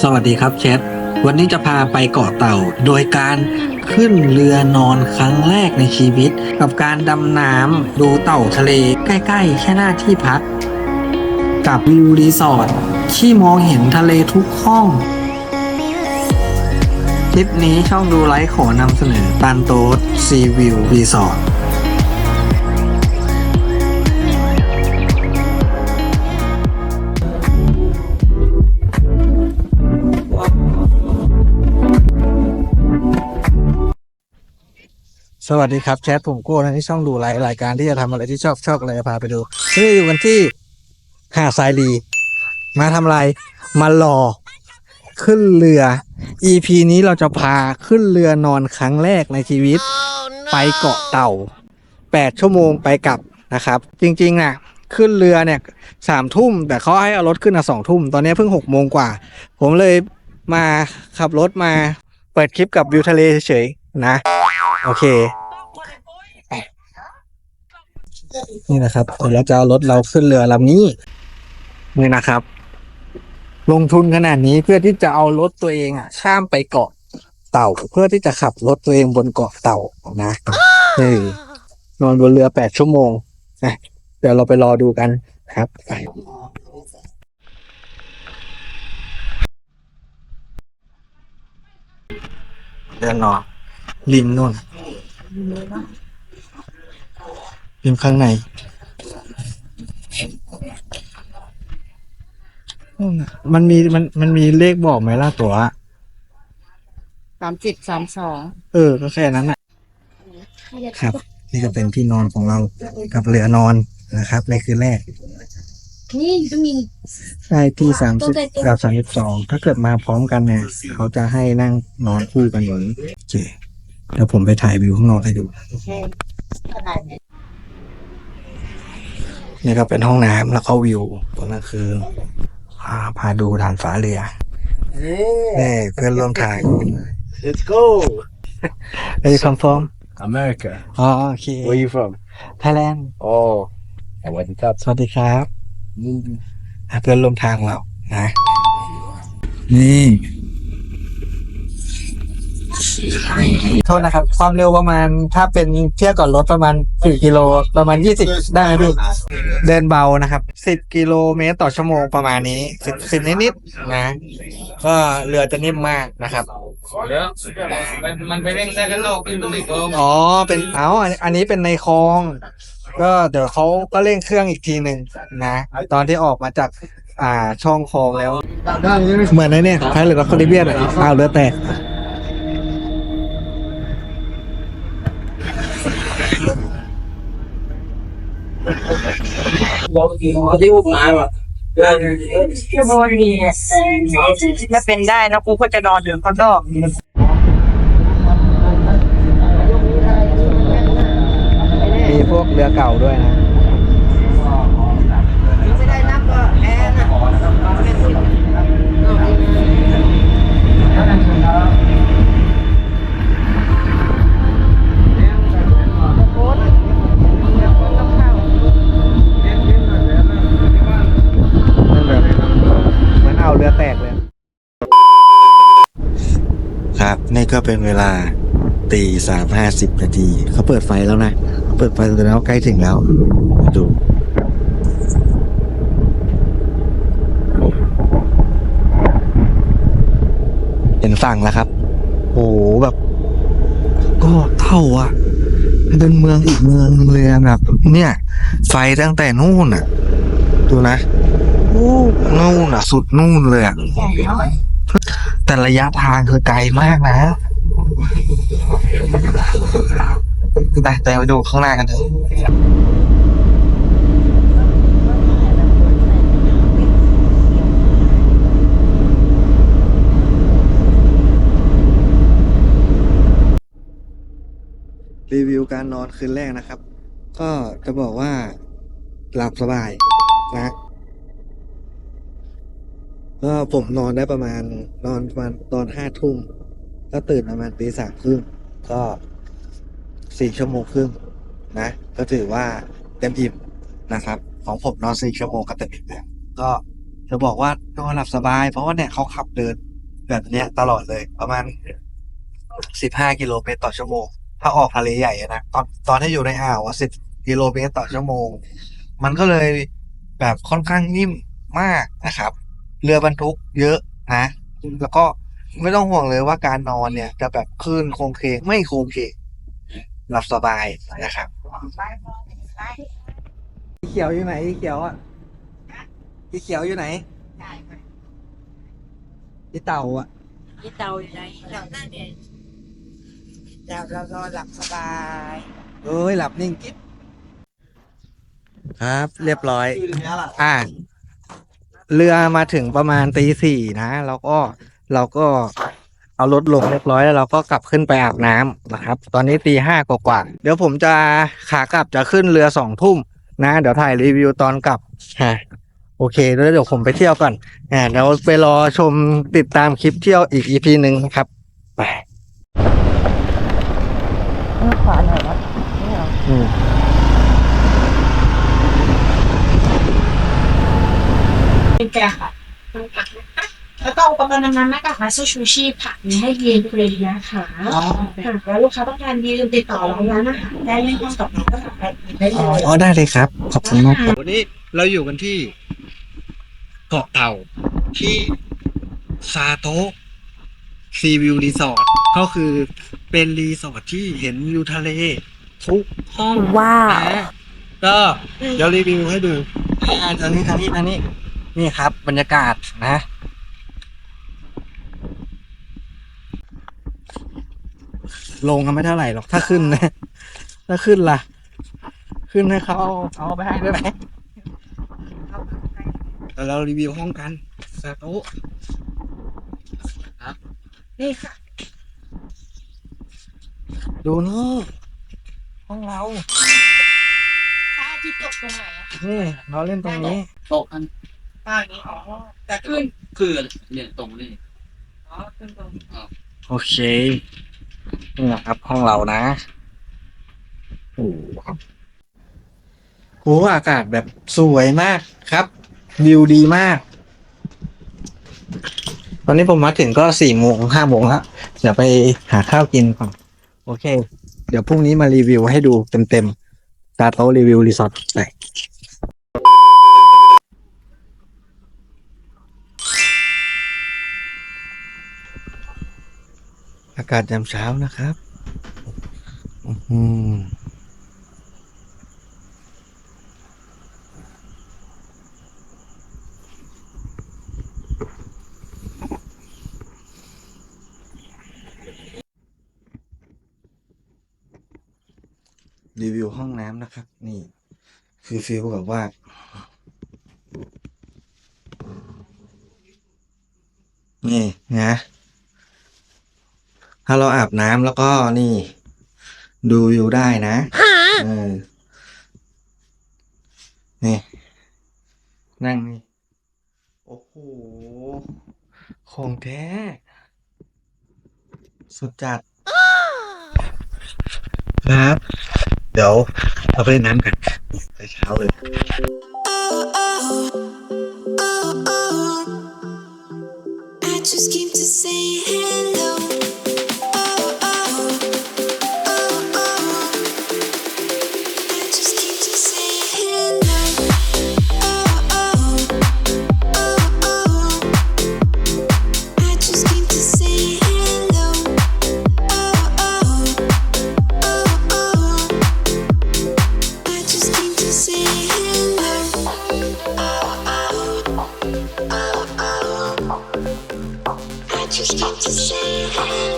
สวัสดีครับแชทวันนี้จะพาไปเกาะเต่า โดยการขึ้นเรือนอนครั้งแรกในชีวิต กับการดำน้ำดูเต่าทะเล ใกล้ ๆ แค่หน้าที่พัก กับวิวรีสอร์ทที่มองเห็นทะเลทุกห้อง คลิปนี้ช่องดูไลฟ์ขอนำเสนอตันโต๊ดซีวิวรีสอร์ท วัสดีครับแชทผมโก้นะที่ช่องดูไลฟ์รายการที่จะทำอะไรที่ชอบชอบอะไรพาไปดูนี่อยู่กันที่หาดทรายลี มาทำอะไรมารอขึ้นเรือ EP นี้เราจะพาขึ้นเรือนอนครั้งแรกในชีวิต ไปเกาะเต่า 8 ชั่วโมงไปกลับนะครับ จริงๆนะขึ้นเรือเนี่ยสามทุ่ม แต่เขาให้เอารถขึ้นอะสองทุ่ม ตอนนี้เพิ่งหกโมงกว่า ผมเลยมาขับรถมาเปิดคลิปกับวิวทะเลเฉยๆนะ โอเค นี่นะครับเดี๋ยวเราจะเอารถเราขึ้นเรือลำนี้นี่นะครับ ลงทุนขนาดนี้เพื่อที่จะเอารถตัวเองอะ ข้ามไปเกาะเต่า เพื่อที่จะขับรถตัวเองบนเกาะเต่านะเออนอนบนเรือแปดชั่วโมงนะเดี๋ยวเราไปรอดูกันครับไปเดินนอนริมนู่น ริมข้างในนู่นน่ะมันมีมันมันมีเลขบอกไหมล่ะตัวสามจิตสามสองเออ ก็แค่นั้นแหละครับ นี่ก็เป็นที่นอนของเรากับเรือนอนนะครับ ในคืนแรก นี่ก็มีได้ที่สามสิบกับสามสิบสองถ้าเกิดมาพร้อมกันเนี่ย เขาจะให้นั่งนอนคู่กันอย่างนี้โอเคเดี๋ยวผมไปถ่ายวิวข้างนอกให้ดูข นาดนี้นี่ก็เป็นห้องน้ำแล้วก็วิวตอนกลางคืนพาพาดูด่านฟ้าเรือนี่เพื่อนร่วมทาง Let's go. Where you come from America. อ๋อโอเค Where you from? Thailand Oh, I went up. สวัสดีครับอะเพื่อนร่วมทางเรานะ นี่ โทษนะครับ ความเร็วประมาณถ้าเป็นเทียบกับรถประมาณสี่กิโลประมาณยี่สิบได้ไหมพี่เดินเบานะครับสิบกิโลเมตรต่อชั่วโมงประมาณนี้สิบสิบนิดๆนะก็เรือจะนิ่มมากนะครับมันไปเร่งได้กันโลกขึ้นตรงนี้ก็อ๋อเป็นเอาอันอันนี้เป็นในคลอง ก็เดี๋ยวเขาก็เร่งเครื่องอีกทีหนึ่งนะ ตอนที่ออกมาจากอ่าช่องคลองแล้ว เหมือนไอ้เนี่ยไพเรือกับคาริเบียนอะอ้าวเรือแตก ที่พูดมาแบบชั่วโมงนี้ถ้าเป็นได้นะกูก็จะนอนอยู่ข้างนอกมีพวกเรือเก่าด้วยนะ นี่ก็เป็นเวลาตีสามห้าสิบนาที เขาเปิดไฟแล้วนะเขาเปิดไฟแล้วใกล้ถึงแล้วมาดูเห็นฝั่งแล้วครับ โอ้โหแบบ ก็เท่าอะ เป็นเมืองอีกเมืองเลยอะแบบ เนี่ย ไฟตั้งแต่นู่นอะ ดูนะโอ้นู่นอะ สุดนู่นเลยอะ แต่ระยะทางคือไกลมากนะไปแต่ไปดูข้างหน้ากันเถอะรีวิวการนอนคืนแรกนะครับ ก็จะบอกว่าหลับสบายนะ ก็ผมนอนได้ประมาณนอนประมาณตอนห้าทุ่มก็ตื่นประมาณตีสามครึ่งก็สี่ชั่วโมงครึ่งนะ ก็ถือว่าเต็มอิ่มนะครับ ของผมนอนสี่ชั่วโมงก็เต็มอิ่มแล้วก็จะบอกว่านอนหลับสบาย เพราะว่าเนี่ยเขาขับเดินแบบเนี้ยตลอดเลยประมาณสิบห้ากิโลเมตรต่อชั่วโมง ถ้าออกทะเลใหญ่นะตอนตอนที่อยู่ในอ่าวสิบกิโลเมตรต่อชั่วโมง มันก็เลยแบบค่อนข้างนิ่มมากนะครับ เรือบรรทุกเยอะนะแล้วก็ไม่ต้องห่วงเลยว่าการนอนเนี่ย จะแบบคลื่นโครงเคงไม่โครงเคงหลับสบายนะครับอีเขียวอยู่ไหนอีเขียวอะอีเขียวอยู่ไหนอีเต่าอะที่เตาอยู่ไหนเตาหน้าเนี่ยเตาเรานอนหลับสบายเอ้ยหลับนิ่งกิ๊บครับ เรียบร้อย อ่า เรือมาถึงประมาณตีสี่นะแล้วก็เราก็เอารถลงเรียบร้อยแล้วเราก็กลับขึ้นไปอาบน้ำนะครับ ตอนนี้ตีห้ากว่าๆเดี๋ยวผมจะขากลับจะขึ้นเรือสองทุ่มนะ เดี๋ยวถ่ายรีวิวตอนกลับฮะโอเคแล้วเดี๋ยวผมไปเที่ยวก่อนอ่าเดี๋ยวไปรอชมติดตามคลิปเที่ยวอีกอีพีหนึ่งนะครับ ไป ขวาหน่อยครับ อืม เป็น แกค่ะ แล้วก็อุปกรณ์ดำน้ำหน้ากากมาสชูชีพค่ะมีให้ยืนฟรีนะคะค่ะแล้วลูกค้าต้องการยืนติดต่อร้านอาหารได้เล่นข้อกับเราก็สามารถยืนได้เลยอ๋อได้เลยครับ ขอบคุณมากครับ วันนี้เราอยู่กันที่เกาะเต่าที่ซาโตะซีวิวรีสอร์ทก็คือเป็นรีสอร์ทที่เห็นวิวทะเลทุกห้องว้าว นะก็เดี๋ยวรีวิวให้ดูอ่าทางนี้ทางนี้ทางนี้ นี่ครับบรรยากาศนะ ลงกันไม่เท่าไหร่หรอกถ้าขึ้นนะ ถ้าขึ้นล่ะ ขึ้นให้เขาเอาเอาไปให้ด้วยไหมเดี๋ยวเรารีวิวห้องกันซาโตะครับนี่ค่ะ ดูนี่ ห้องเราพระอาทิตย์ตกตรงไหนอะนี่เราเล่นตรงนี้ โต๊ะอัน ป้าอย่างนี้อ๋อแต่ขึ้นคือเนี่ยตรงนี้อ๋อขึ้นตรงโอเคนี่นะครับ ห้องเรานะโอ้โหครับโอ้อากาศแบบสวยมากครับ วิวดีมาก ตอนนี้ผมมาถึงก็สี่โมงห้าโมงแล้วเดี๋ยวไปหาข้าวกินก่อนโอเค เดี๋ยวพรุ่งนี้มารีวิวให้ดูเต็มๆตาโตะรีวิวรีสอร์ทไปากาศยามเช้านะครับอืรีวิวห้องน้ำนะครับ นี่ คือฟีลแบบว่า นี่นะ ถ้าเราอาบน้ำแล้วก็นี่ ดูวิวได้นะเออนี่ นั่งนี่ โอ้โห ของแท้ สุดจัด ครับ เดี๋ยวเราไปเล่นน้ำกันไปเช้าเลย I just came to say hello. Just came to say hello.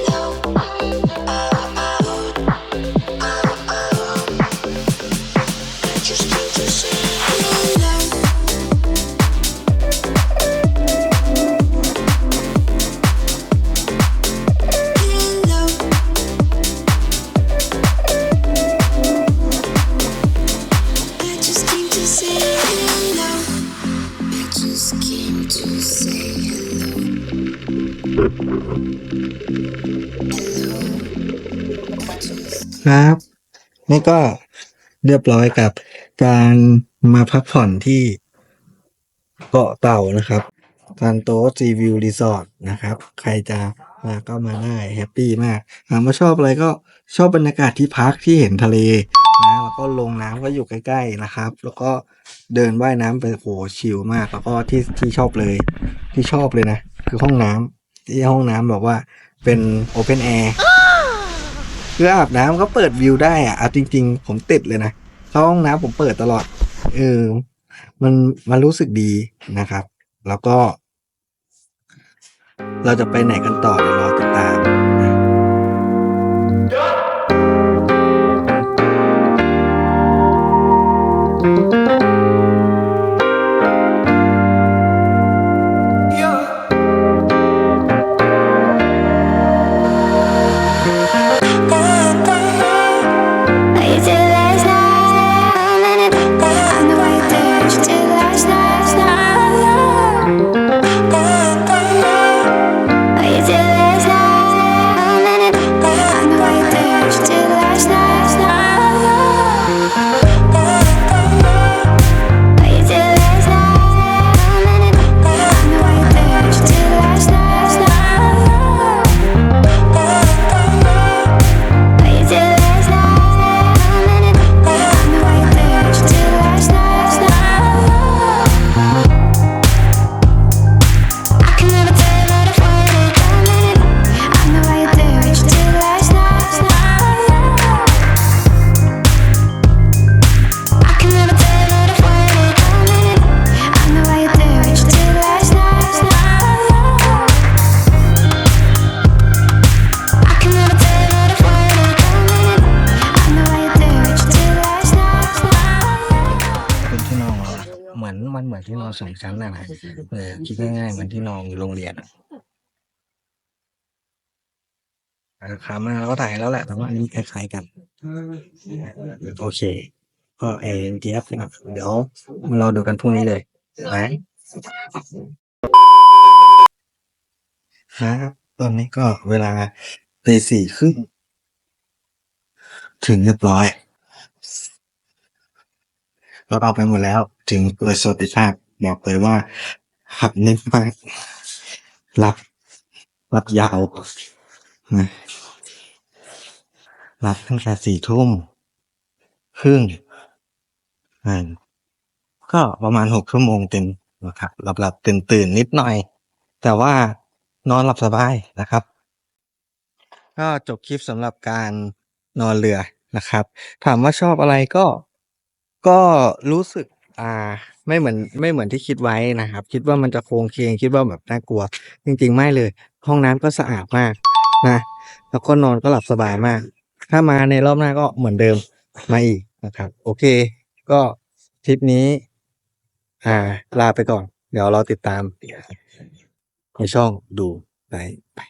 ครับ นี่ก็เรียบร้อยกับการมาพักผ่อนที่เกาะเต่านะครับซันโตซีวิวรีสอร์ทนะครับ ใครจะมาก็มาได้แฮปปี้มากถามว่าชอบอะไรก็ชอบบรรยากาศที่พักที่เห็นทะเลนะแล้วก็ลงน้ำก็อยู่ใกล้ๆนะครับ แล้วก็เดินว่ายน้ำไปโหชิลมาก แล้วก็ที่ที่ชอบเลย ที่ชอบเลยนะ คือห้องน้ำ ที่ห้องน้ำบอกว่าเป็นโอเพนแอร์คืออาบน้ำก็เปิดวิวได้อะเอาจริง ๆ ผมติดเลยนะเข้าห้องน้ำผมเปิดตลอด เออ มันมันรู้สึกดีนะครับ แล้วก็ เราจะไปไหนกันต่อเดี๋ยวรอติดตาม ที่นอนสองชั้นนะนะเออคิดง่ายๆเหมือนที่นอนอยู่โรงเรียนอะราคามาเราก็ถ่ายแล้วแหละ แต่ว่าอันนี้คล้ายๆกันโอเค ก็เอเอ็นเจี๊ยบนะเดี๋ยวมาเราดูกันพรุ่งนี้เลยนะนะครับตอนนี้ก็เวลาตีสี่ครึ่งถึงเรียบร้อยก็เอาไปหมดแล้ว ถึงโดยสวัสดิภาพบอกเลยว่าหักเน้นมากรับรับยาวนะรับตั้งแต่สี่ทุ่มครึ่งอ่าก็ประมาณหกชั่วโมงเต็มนะครับหลับหลับตื่นตื่นนิดหน่อย แต่ว่านอนหลับสบายนะครับ ก็จบคลิปสำหรับการนอนเรือนะครับ ถามว่าชอบอะไรก็ก็รู้สึก อ่า ไม่เหมือน ไม่เหมือนที่คิดไว้นะครับ คิดว่ามันจะโครงเคงคิดว่าแบบน่ากลัว จริง ๆ ไม่เลย ห้องน้ำก็สะอาดมากนะ แล้วก็นอนก็หลับสบายมาก ถ้ามาในรอบหน้าก็เหมือนเดิมมาอีกนะครับ โอเค ก็ทริปนี้ อ่า ลาไปก่อน เดี๋ยวเราติดตามในช่องดูไปไป